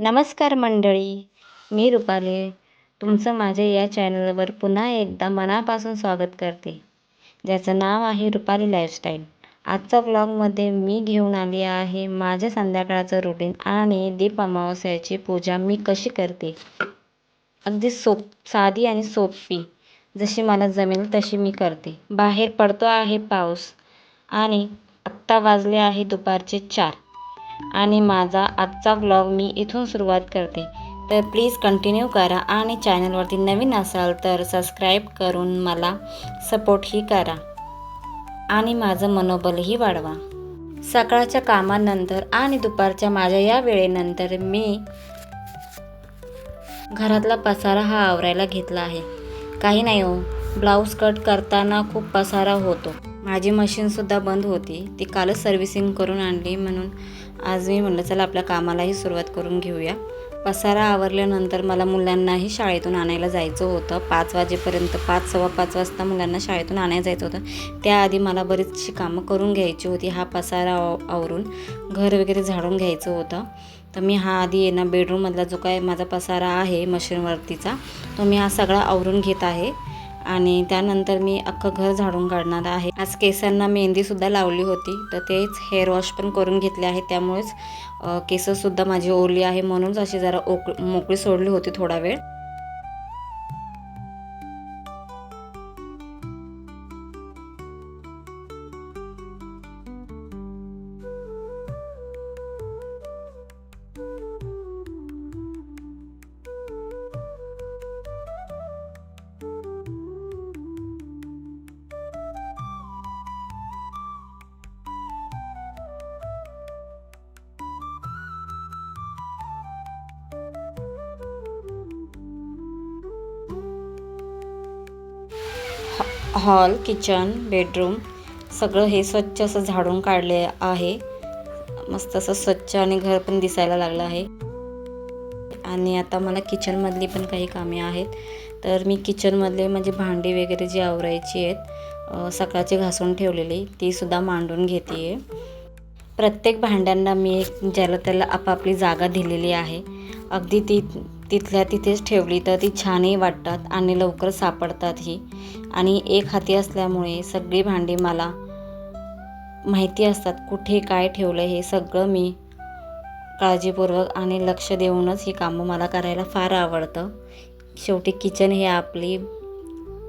नमस्कार मंडळी मी रुपाली. तुमचं माझ्या या चॅनलवर पुन्हा एकदा मनापासून स्वागत करते. ज्याचं नाव आहे रुपाली लाईफस्टाईल. आजच्या ब्लॉगमध्ये मी घेऊन आली आहे माझ्या संध्याकाळचं रुटीन आणि दीप अमावस्याची पूजा मी कशी करते. अगदी सोप साधी आणि सोपी. जशी मला जमेल तशी मी करते. बाहेर पडतो आहे पाऊस आणि आत्ता वाजले आहे दुपारचे चार आणि माझा आजचा ब्लॉग मी इथून सुरुवात करते. तर प्लीज कंटिन्यू करा आणि चॅनलवरती नवीन असाल तर सबस्क्राईब करून मला सपोर्टही करा आणि माझं मनोबलही वाढवा. सकाळच्या कामानंतर आणि दुपारच्या माझ्या या वेळेनंतर मी घरातला पसारा हा आवरायला घेतला आहे. काही नाही हो. ब्लाऊज कट करताना खूप पसारा होतो. माझी मशीनसुद्धा बंद होती. ती कालच सर्व्हिसिंग करून आणली म्हणून आज मी म्हटलं चला आपल्या कामालाही सुरुवात करून घेऊया. पसारा आवरल्यानंतर मला मुलांनाही शाळेतून आणायला जायचं होतं. पाच वाजेपर्यंत पाच सव्वा पाच वाजता मुलांना शाळेतून आणायला जायचं होतं. त्याआधी मला बरीचशी कामं करून घ्यायची होती. हा पसारा आवरून घर वगैरे झाडून घ्यायचं होतं. तर मी हा आधी आहे ना बेडरूममधला जो काय माझा पसारा आहे मशीनवरतीचा तो मी हा सगळा आवरून घेत आहे. आणि त्यानंतर मी अख्खं घर झाडून काढणार आहे. आज केसांना मेहंदीसुद्धा लावली होती तर तेच हेअर वॉश पण करून घेतले आहे. त्यामुळेच केसंसुद्धा केससुद्धा माझी ओली आहे म्हणूनच अशी जरा ओक मोकळी सोडली होती थोडा वेळ. हॉल किचन बेडरूम सगळं हे स्वच्छ असं झाडून काढले आहे. मस्त असं स्वच्छ आणि घर पण दिसायला लागलं आहे. आणि आता मला किचनमधली पण काही कामे आहेत. तर मी किचनमधले म्हणजे भांडी वगैरे जी आवरायची आहेत सकाळची घासून ठेवलेली तीसुद्धा मांडून घेते आहे प्रत्येक भांड्यांना मी एक ज्याला त्याला आपापली जागा दिलेली आहे. अगदी ती तिथल्या तिथेच ठेवली तर ती छानही वाटतात आणि लवकर सापडतातही. आणि एक हाती असल्यामुळे सगळी भांडी मला माहिती असतात कुठे काय ठेवलं हे सगळं मी काळजीपूर्वक आणि लक्ष देऊनच ही कामं मला करायला फार आवडतं. शेवटी किचन हे आपली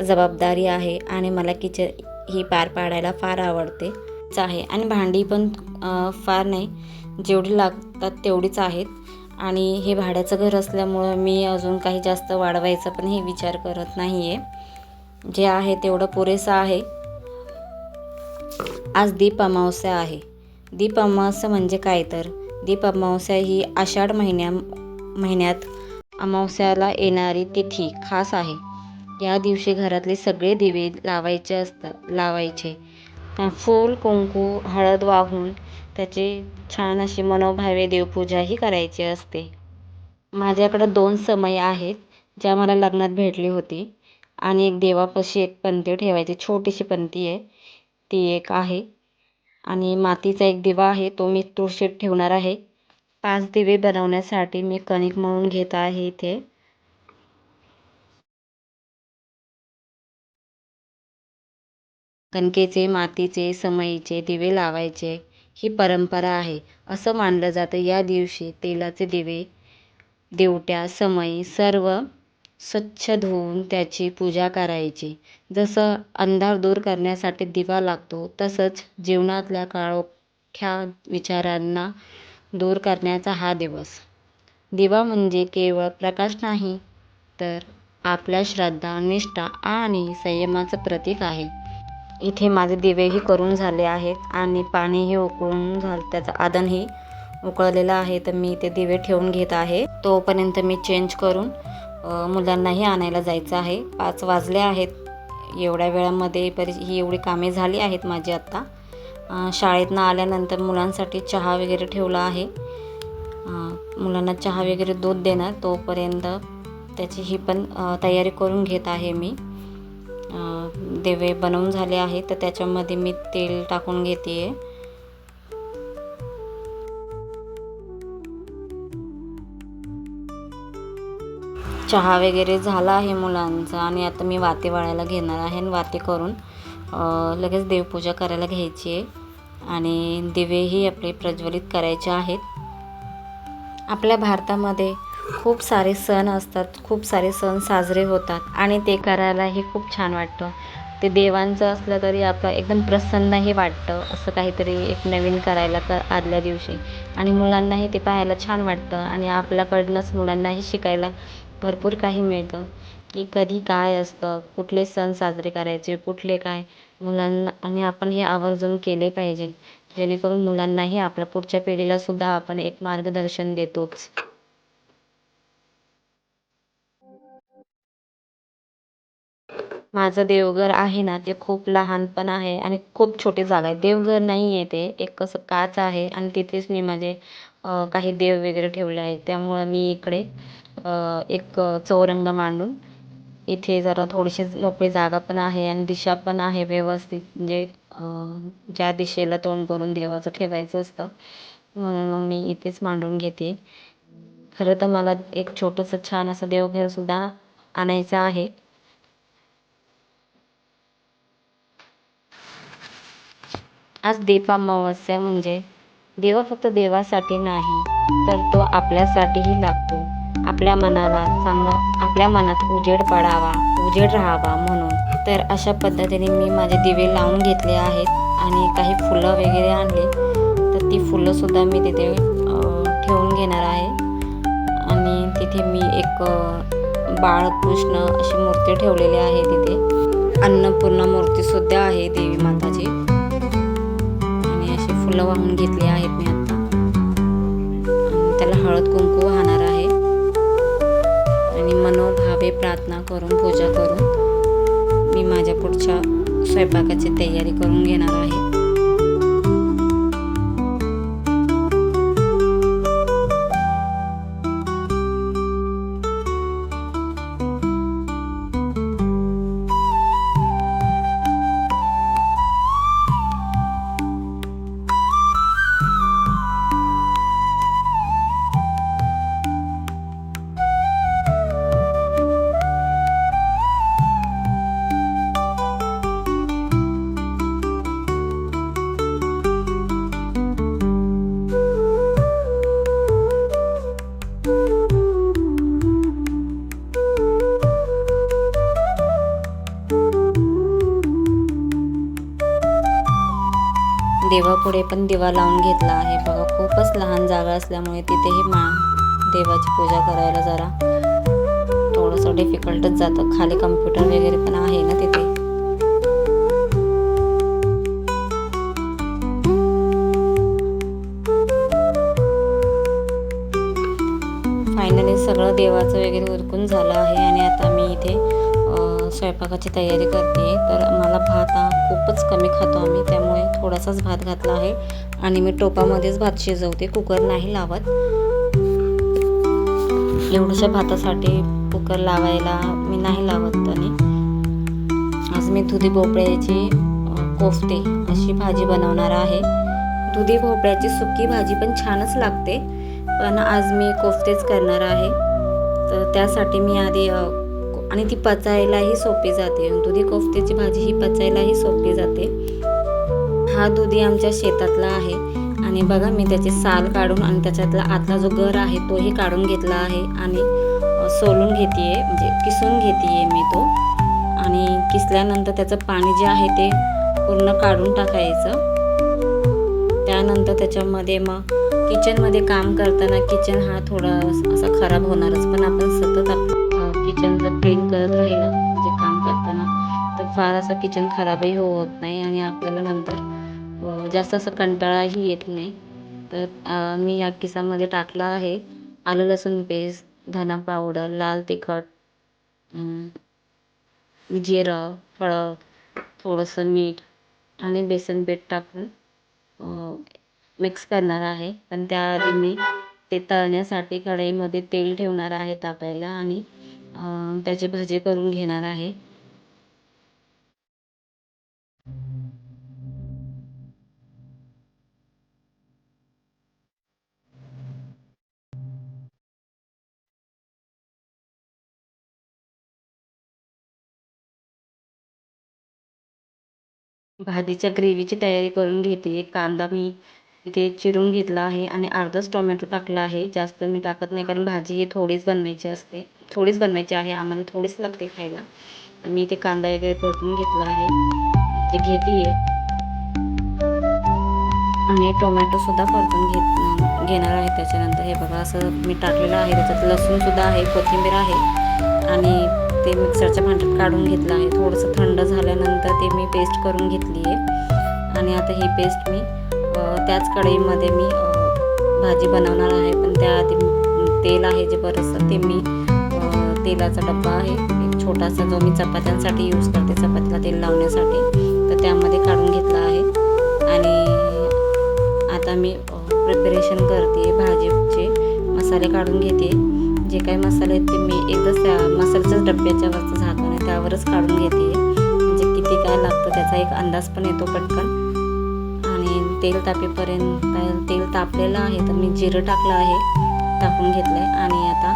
जबाबदारी आहे आणि मला किचन ही पार पाडायला फार आवडतेच आहे. आणि भांडी पण फार नाही. जेवढी लागतात तेवढीच आहेत. आणि हे भाड्याचं घर असल्यामुळं मी अजून काही जास्त वाढवायचा पण हे विचार करत नाही आहे जे आहे तेवढं पुरेसं आहे. आज दीप अमावस्या आहे. दीप अमावस्या म्हणजे काय तर? दीप अमावस्या ही आषाढ महिन्या महिन्यात अमावस्याला येणारी तिथी खास आहे. या दिवशी घरातले सगळे दिवे लावायचे असतात लावायचे. फूल कुंकू हळद वाहून त्याची छान अशी मनोभावे देवपूजाही करायची असते. माझ्याकडं दोन समय आहेत ज्या मला लग्नात भेटली होती आणि एक देवापाशी एक पंती ठेवायची छोटीशी पणती आहे ती एक आहे. आणि मातीचा एक दिवा आहे तो मी तुळशीत ठेवणार आहे. पाच दिवे बनवण्यासाठी मी कणिक मळून घेत आहे इथे. कणकेचे मातीचे समईचे दिवे लावायचे. ही परंपरा आहे. असं मानलं जातं. या दिवशी तेलाचे दिवे देवट्या समई सर्व स्वच्छ धुवून त्याची पूजा करायची. जसं अंधार दूर करण्यासाठी दिवा लागतो तसंच जीवनातल्या काळोख्या विचारांना दूर करण्याचा हा दिवस. दिवा म्हणजे केवळ प्रकाश नाही तर आपल्या श्रद्धा निष्ठा आणि संयमाचं प्रतीक आहे. इथे माझे दिवेही करून झाले आहेत आणि पाणीही उकळून झालं त्याचं आदनही उकळलेलं आहे. तर मी ते दिवे ठेवून घेत आहे. तोपर्यंत मी चेंज करून मुलांनाही आणायला जायचं आहे. पाच वाजले आहेत. एवढ्या वेळामध्ये बरी ही एवढी कामे झाली आहेत माझी आत्ता शाळेतनं आल्यानंतर मुलांसाठी चहा वगैरे ठेवला आहे. मुलांना चहा वगैरे दूध देणार. तोपर्यंत त्याची ही पण तयारी करून घेत आहे मी. दिवे बनवून झाले आहे तर त्याच्यामध्ये मी तेल टाकून घेते आहे चहा वगैरे झाला आहे मुलांचा आणि आता मी वाते वाळायला घेणार आहे आणि वाते करून लगेच देवपूजा करायला घ्यायची आहे. आणि दिवेही आपले प्रज्वलित करायचे आहेत. आपल्या भारतामध्ये खूप सारे सण असतात खूप सारे सण साजरे होतात आणि ते करायलाही खूप छान वाटतं. ते देवांचं असलं तरी आपलं एकदम प्रसन्नही वाटतं असं काहीतरी एक नवीन करायला क आदल्या दिवशी. आणि मुलांनाही ते पाहायला छान वाटतं आणि आपल्याकडनंच मुलांनाही शिकायला भरपूर काही मिळतं. की कधी काय असतं कुठले सण साजरे करायचे कुठले काय? मुलांना आणि आपण हे आवर्जून केले पाहिजे. जेणेकरून मुलांनाही आपल्या पुढच्या पिढीला सुद्धा आपण एक मार्गदर्शन देतोच. माझं देवघर आहे ना ते खूप लहान पण आहे आणि खूप छोटी जागा आहे. देवघर नाही आहे ते एक असं काच आहे आणि तिथेच मी माझे काही देव वगैरे ठेवले आहे त्यामुळं मी इकडे एक चौरंग मांडून इथे जरा थोडीशी मोकळी जागा पण आहे आणि दिशा पण आहे व्यवस्थित. म्हणजे ज्या दिशेला तोंड करून देवाचं ठेवायचं असतं म्हणून मग मी इथेच मांडून घेते. खरं तर मला एक छोटंसं छान असं देवघरसुद्धा आणायचं आहे. आज दीप अमावस्या म्हणजे देव फक्त देवासाठी नाही तर तो आपल्यासाठीही लागतो. आपल्या मनाला चांगला आपल्या मनात उजेड पडावा उजेड राहावा म्हणून. तर अशा पद्धतीने मी माझे दिवे लावून घेतले आहेत आणि काही फुलं वगैरे आणली. तर ती फुलंसुद्धा मी तिथे ठेवून घेणार आहे. आणि तिथे मी एक बाळकृष्ण अशी मूर्ती ठेवलेली आहे तिथे. अन्नपूर्णा मूर्तीसुद्धा आहे देवी माताची. फुलं वाहून घेतली आहेत मी आता. आणि त्याला हळद कुंकू वाहणार आहे. आणि मनोभावे प्रार्थना करून पूजा करून मी माझ्या पुढच्या स्वयंपाकाची तयारी करून घेणार आहे. देवापुढे पण दिवा लावून घेतला आहे. बघा खूपच लहान जागा असल्यामुळे तिथेही मा देवाची पूजा करायला जरा थोडंसं डिफिकल्टच जातं. खाली कम्प्युटर वगैरे पण आहे ना तिथे. फायनली सगळं देवाचं वगैरे उरकून झालं आहे आणि आता मी इथे स्वयंपाकाची तयारी करते. तर मला भात हा खूपच कमी खातो आम्ही. त्यामुळे थोडासाच भात घातला आहे आणि मी टोपामध्येच भात शिजवते. कुकर नाही लावत. एवढ्याशा भातासाठी कुकर लावायला मी नाही लावत आणि आज मी दुधी भोपळ्याची कोफते कोफ्ते अशी भाजी बनवणार आहे. दुधी भोपळ्याची सुकी भाजी पण छानच लागते पण आज मी कोफ्तेच करणार आहे. तर त्यासाठी मी आधी आणि ती पचायलाही सोपी जाते. दुधी कोफ्तेची भाजी ही पचायलाही सोपी जाते. हा दुधी आमच्या शेतातला आहे. आणि बघा मी त्याची साल काढून आणि त्याच्यातला आतला जो गर आहे तोही काढून घेतला आहे. आणि सोलून घेते म्हणजे किसून घेते मी तो. आणि किसल्यानंतर त्याचं पाणी जे आहे ते पूर्ण काढून टाकायचं. त्यानंतर त्याच्यामध्ये मग किचनमध्ये काम करताना किचन हा थोडा असा खराब होणारच. पण आपण सतत किचन जर क्लीन करत राहिलं म्हणजे काम करताना तर फार असं किचन खराबही होत नाही आणि आपल्याला नंतर जास्त असं कंटाळाही येत नाही. तर मी या किसामध्ये टाकला आहे. आलं लसूण पेस्ट धना पावडर लाल तिखट जिरं हळद थोडंसं मीठ आणि बेसन पीठ टाकून मिक्स करणार आहे. पण त्याआधी मी ते तळण्यासाठी कढईमध्ये तेल ठेवणार आहे तापायला आणि त्याचे भजे करून घेणार आहे. भाजीच्या ग्रेव्हीची तयारी करून घेते. कांदा मी इथे चिरून घेतला आहे आणि अर्धाच टोमॅटो टाकला आहे. जास्त मी टाकत नाही कारण भाजी ही थोडीच बनवायची असते. थोडीच बनवायची आहे. आम्हाला थोडीच लागते खायला. मी ते कांदा वगैरे परतून घेतला आहे. ते घेते. आणि टोमॅटोसुद्धा परतून घेत घेणार आहे. त्याच्यानंतर हे बघा असं मी टाकलेलं आहे. त्याच्यात लसूणसुद्धा आहे. कोथिंबीर आहे. आणि ते मिक्सरच्या भांड्यात काढून घेतलं आहे. थोडंसं थंड झाल्यानंतर ते मी पेस्ट करून घेतली आहे. आणि आता ही पेस्ट मी त्याच कढईमध्ये मी भाजी बनवणार आहे. पण त्याआधी तेल आहे जे बरंचसं ते मी तेलाचा डब्बा आहे. एक छोटासा जो मी चपात्यांसाठी यूज करते चपातीला तेल लावण्यासाठी तर त्यामध्ये काढून घेतला आहे. आणि आता मी प्रिपरेशन करते भाजीचे मसाले काढून घेते. जे काही मसाले आहेत ते मी एकदाच त्या मसाल्याच्याच डब्याच्या वरचं झाकण आहे त्यावरच काढून घेते. म्हणजे किती काय लागतं त्याचा एक अंदाज पण येतो पटकन. आणि तेल तापेपर्यंत तेल तापलेलं आहे तर मी जिरं टाकलं आहे टाकून घेतलं आहे आणि आता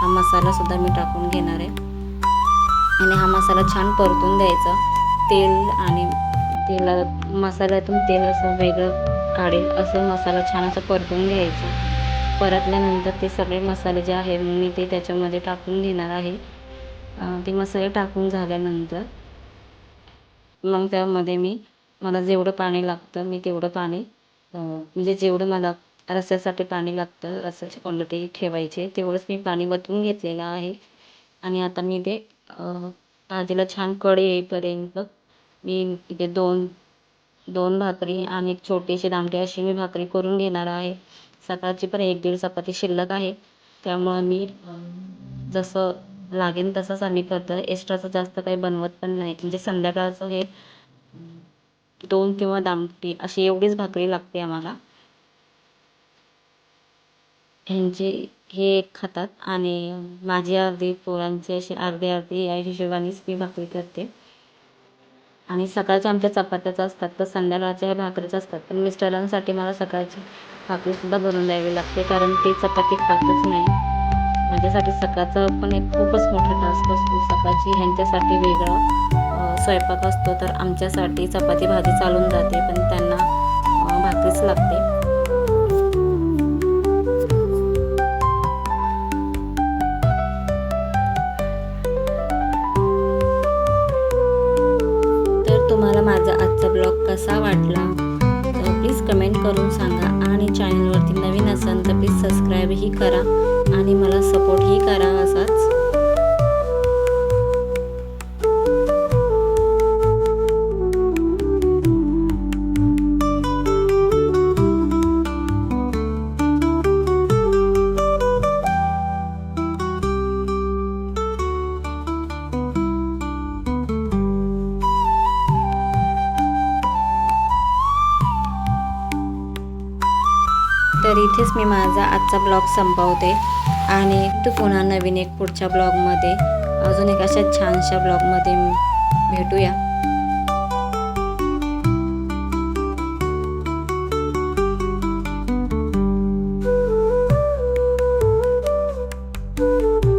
हा मसालासुद्धा मी टाकून घेणार आहे. आणि हा मसाला छान परतून द्यायचा. तेल आणि तेला मसाल्यातून तेल असं वेगळं काढेल असं मसाला छान असं परतून घ्यायचा. परतल्यानंतर ते सगळे मसाले जे आहे मी ते त्याच्यामध्ये टाकून घेणार आहे. ते मसाले टाकून झाल्यानंतर मग त्यामध्ये मी मला जेवढं पाणी लागतं मी तेवढं पाणी म्हणजे जेवढं मला रस्स्यासाठी पाणी लागतं रस्स्याची क्वांटिटी ठेवायची तेवढंच मी पाणी वतून घेतलेलं आहे. आणि आता मी ते भाजीला छान कढी येईपर्यंत मी इथे दोन दोन भाकरी आणि एक छोटीशी दामटी अशी मी भाकरी करून घेणार आहे. सकाळची पण एक दीड चपाती शिल्लक आहे. त्यामुळं मी जसं लागेल तसंच आम्ही करतो एक्स्ट्राचं जास्त काही बनवत पण नाही. म्हणजे संध्याकाळचं हे दोन किंवा दामटी अशी एवढीच भाकरी लागते आम्हाला. ह्यांचे हे एक खातात. आणि माझी अर्धी पोरांची अशी अर्धी अर्धी या हिशोबानेच मी भाकरी करते. आणि सकाळच्या आमच्या चपात्याच असतात तर संध्याकाळच्या ह्या भाकरीच असतात. पण मिस्टरांसाठी मला सकाळची भाकरीसुद्धा बनवून द्यावी लागते कारण ते चपाती खातच नाही. माझ्यासाठी सकाळचं पण एक खूपच मोठा टास्क असतो. सकाळची ह्यांच्यासाठी वेगळा स्वयंपाक असतो तर आमच्यासाठी चपाती भाजी चालून जाते पण त्यांना भाकरीच लागते. वाटला तर प्लीज कमेंट करून सांगा आणि चॅनलवरती नवीन असाल तर प्लीज सबस्क्राईबही करा आणि मला सपोर्टही करा असाच. तर इथेच मी माझा आजचा ब्लॉग संपवते. आणि तू पुन्हा नवीन एक पुढच्या ब्लॉगमध्ये अजून एक अशा छानशा ब्लॉगमध्ये भेटूया.